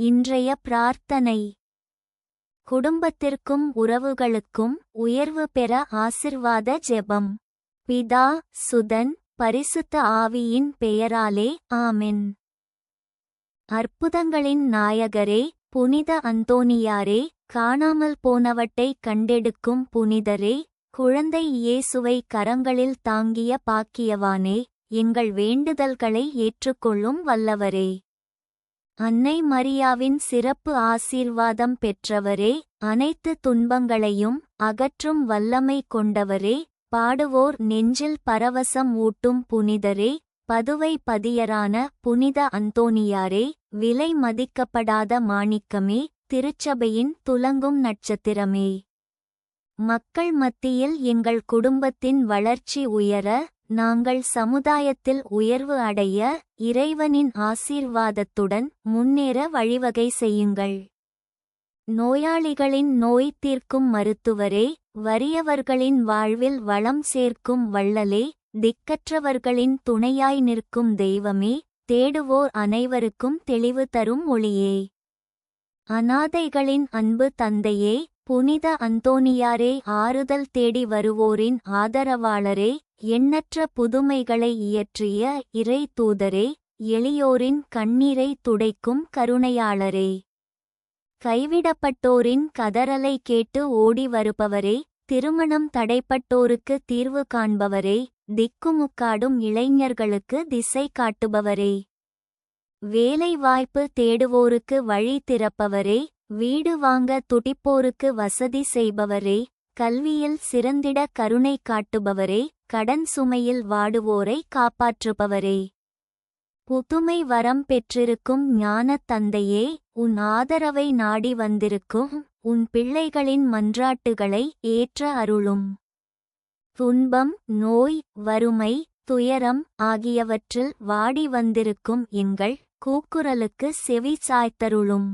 இன்றைய பிரார்த்தனை. குடும்பத்திற்கும் உறவுகளுக்கும் உயர்வு பெற ஆசிர்வாத ஜெபம். பிதா சுதன் பரிசுத்த ஆவியின் பெயராலே ஆமென். அற்புதங்களின் நாயகரே புனித அந்தோனியாரே காணாமல் போனவற்றை கண்டெடுக்கும் புனிதரே குழந்தை இயேசுவை கரங்களில் தாங்கிய பாக்கியவானே எங்கள் வேண்டுதல்களை ஏற்றுக்கொள்ளும் வல்லவரே. அன்னை மரியாவின் சிறப்பு ஆசீர்வாதம் பெற்றவரே அனைத்து துன்பங்களையும் அகற்றும் வல்லமை கொண்டவரே பாடுவோர் நெஞ்சில் பரவசம் ஊட்டும் புனிதரே பதுவை பதியரான புனித அந்தோனியாரே விலை மதிக்கப்படாத மாணிக்கமே திருச்சபையின் துலங்கும் நட்சத்திரமே. மக்கள் மத்தியில் எங்கள் குடும்பத்தின் வளர்ச்சி உயர நாங்கள் சமுதாயத்தில் உயர்வு அடைய இறைவனின் ஆசீர்வாதத்துடன் முன்னேற வழிவகை செய்யுங்கள். நோயாளிகளின் நோய் தீர்க்கும் மருத்துவரே வறியவர்களின் வாழ்வில் வளம் சேர்க்கும் வள்ளலே திக்கற்றவர்களின் துணையாய் நிற்கும் தெய்வமே தேடுவோர் அனைவருக்கும் தெளிவு தரும் ஒளியே. அநாதைகளின் அன்பு தந்தையே புனித அந்தோனியாரே ஆறுதல் தேடி வருவோரின் ஆதரவாளரே எண்ணற்ற புதுமைகளை இயற்றிய இறை தூதரே எளியோரின் கண்ணீரை துடைக்கும் கருணையாளரே. கைவிடப்பட்டோரின் கதறலை கேட்டு ஓடி வருபவரே திருமணம் தடைப்பட்டோருக்கு தீர்வு காண்பவரே திக்குமுக்காடும் இளைஞர்களுக்கு திசை காட்டுபவரே. வேலைவாய்ப்பு தேடுவோருக்கு வழி திறப்பவரே வீடு வாங்க துடிப்போருக்கு வசதி செய்பவரே கல்வியில் சிறந்திட கருணை காட்டுபவரே கடன் சுமையில் வாடுவோரை காப்பாற்றுபவரே. புதுமை வரம் பெற்றிருக்கும் ஞானத் தந்தையே உன் ஆதரவை நாடி வந்திருக்கும் உன் பிள்ளைகளின் மன்றாட்டுகளை ஏற்ற அருளும். துன்பம் நோய் வறுமை துயரம் ஆகியவற்றில் வாடி வந்திருக்கும் எங்கள் கூக்குரலுக்கு செவி சாய்த்தருளும்.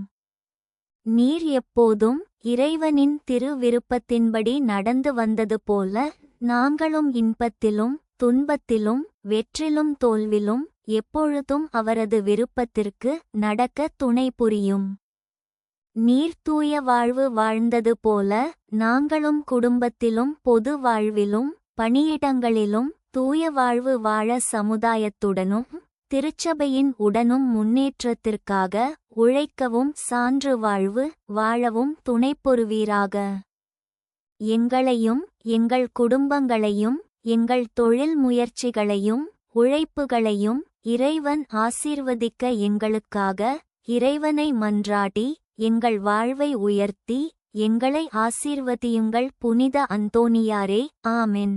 நீர் எப்போதும் இறைவனின் திரு விருப்பத்தின்படி நடந்து வந்தது போல நாங்களும் இன்பத்திலும் துன்பத்திலும் வெற்றிலும் தோல்விலும் எப்பொழுதும் அவரது விருப்பத்திற்கு நடக்க துணை புரியும். நீர் தூய வாழ்வு வாழ்ந்தது போல நாங்களும் குடும்பத்திலும் பொது வாழ்விலும் பணியிடங்களிலும் தூய வாழ்வு வாழ சமுதாயத்துடனும் திருச்சபையின் உடனும் முன்னேற்றத்திற்காக உழைக்கவும் சான்று வாழ்வு வாழவும் துணைப்பொருவீராக எங்களையும் எங்கள் குடும்பங்களையும் எங்கள் தொழில் முயற்சிகளையும் உழைப்புகளையும் இறைவன் ஆசீர்வதிக்க எங்களுக்காக இறைவனை மன்றாடி எங்கள் வாழ்வை உயர்த்தி எங்களை ஆசீர்வதியுங்கள் புனித அந்தோனியாரே ஆமென்.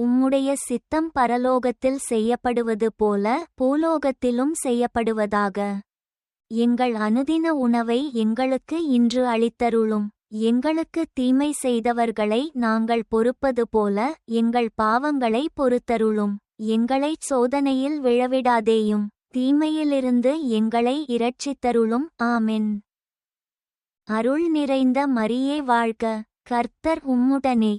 உம்முடைய சித்தம் பரலோகத்தில் செய்யப்படுவது போல பூலோகத்திலும் செய்யப்படுவதாக. எங்கள் அனுதின உணவை எங்களுக்கு இன்று அளித்தருளும். எங்களுக்கு தீமை செய்தவர்களை நாங்கள் பொறுப்பது போல எங்கள் பாவங்களை பொறுத்தருளும். எங்களைச் சோதனையில் விழவிடாதேயும். தீமையிலிருந்து எங்களை இரட்சித்தருளும். ஆமென். அருள் நிறைந்த மரியே வாழ்க. கர்த்தர் உம்முடனே.